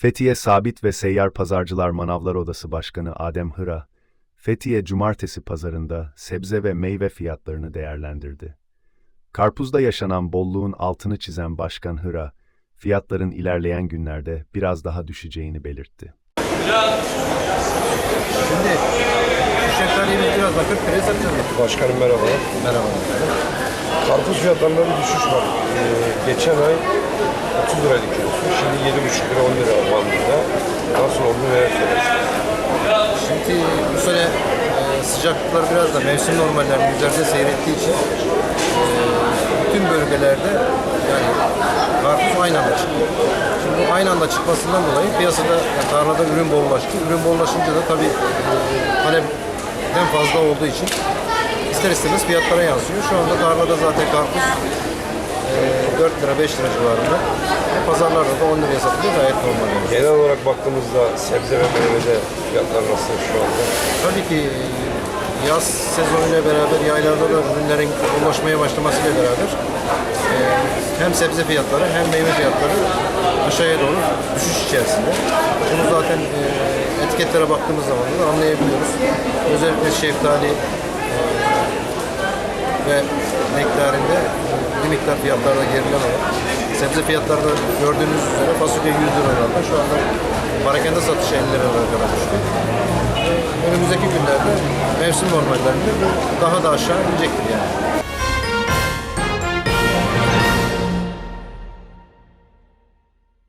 Fethiye Sabit ve Seyyar Pazarcılar Manavlar Odası Başkanı Adem Hıra, Fethiye Cumartesi pazarında sebze ve meyve fiyatlarını değerlendirdi. Karpuzda yaşanan bolluğun altını çizen Başkan Hıra, fiyatların ilerleyen günlerde biraz daha düşeceğini belirtti. Şimdi şeftaliyi biraz da 40 liraya satacağız. Başkanım merhaba. Merhaba. Karpuz fiyatlarında bir düşüş var. Ee, geçen ay 30 liraydı kilosu. Şimdi 7,5 lira 10 lira bandında. Nasıl oldu neler? Şimdi bu sene e, sıcaklıklar biraz da mevsim normallerinin üzerinde seyrettiği için e, bütün bölgelerde yani karpuz aynı anda çıktı. Şimdi aynı anda çıkmasından dolayı piyasada yani tarlada ürün bollaştı. Ürün bollaşınca da tabii e, talepten fazla olduğu için ister istemez fiyatlara yansıyor. Şu anda tarlada zaten karpuz e, 4 lira 5 lira civarında. Pazarlarda da 10 liraya satılıyor gayet normal. yani. Genel olarak baktığımızda sebze ve meyvede fiyatlar nasıl şu anda? Tabii ki yaz sezonuyla beraber yaylarda da ürünlerin ulaşmaya başlamasıyla beraber e, hem sebze fiyatları hem meyve fiyatları aşağıya doğru düşüş içerisinde. Bunu zaten e, etiketlere baktığımız zaman da anlayabiliyoruz. Özellikle şeftali ve nektarinde bir miktar fiyatlarda gerileme var. Sebze fiyatlarda gördüğünüz üzere fasulye 100 lira oranında şu anda parakende satışı 50 liralara kadar düştü. Önümüzdeki günlerde mevsim normallerinde daha da aşağı inecektir yani.